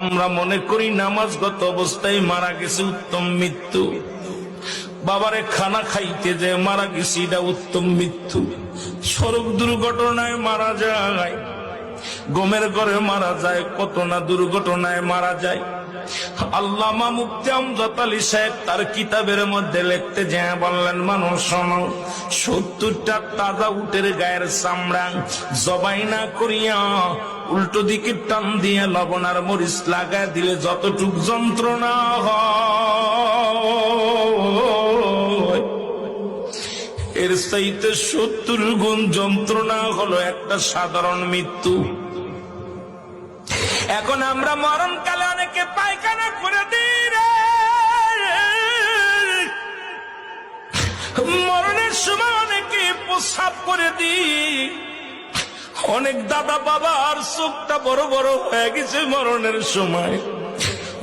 আমরা মনে করি নামাজগত অবস্থায় মারা গেছে উত্তম মৃত্যু। বাবারে খানা খাইতে যে মারা গেছি, এটা উত্তম মৃত্যু। সড়ক দুর্ঘটনায় মারা যায়। গমের ঘরে মারা যায়, কত না দুর্ঘটনায় মারা যায়। আল্লামা মুফতি আমজাদ আলী সাহেব তার কিতাবের মধ্যে লিখতে যে বললেন, মানুষ সত্তরটা তাজা উটের গায়ের চামড়া জবাই না করিয়া উল্টো দিকে টান দিয়ে লবণ আর মরিচ লাগায় দিলে যতটুক যন্ত্রণা হয়। এর সত্তর গুণ যন্ত্রণা হলো একটা সাধারণ মৃত্যু। আমরা মরণকালে অনেকে পায়খানা করে দিই মরণের সময় অনেকে প্রসাব করে দিই। অনেক দাদা বাবার চোখটা বড় বড় হয়ে গেছে মরণের সময়।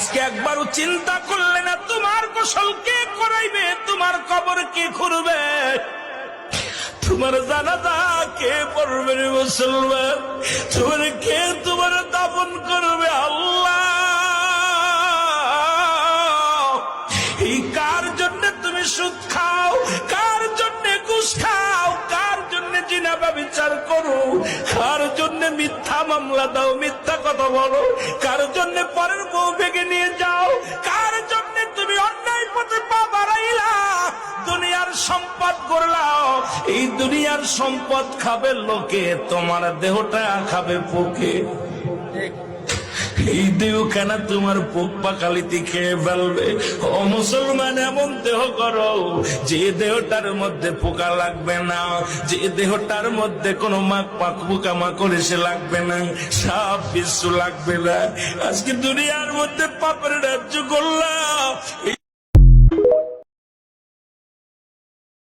আজকে একবারও চিন্তা করলে না, তোমার গোসল কে করাইবে? তোমার কবর কে খুঁড়বে? তোমার জানাজা কে পড়বে মুসলমান? তোমার কে তোমার দাপন করবে আল্লাহ? এই কার জন্য তুমি সুদ খাও? মামলা দাও, মিথ্যা কথা বলো। কার জন্য পরের বউ ভেঙে নিয়ে যাও? কার জন্য তুমি অন্যায় পথে পা বাড়াইলা? দুনিয়ার সম্পদ করলাও এই দুনিয়ার সম্পদ খাবে লোকে, তোমার দেহটা খাবে পোকে। এই কেন তোমার পোক পাকালিতে খেয়ে ফেলবে? ও মুসলমান, এমন দেহ করো, যে দেহটার মধ্যে পোকা লাগবে না। যে দেহটার মধ্যে কোনো মাক পাক পোকা মাকড় এসে লাগবে না। সাপ বিশ্ব লাগবে না। আজকে দুনিয়ার মধ্যে পাপের রাজ্য করলাম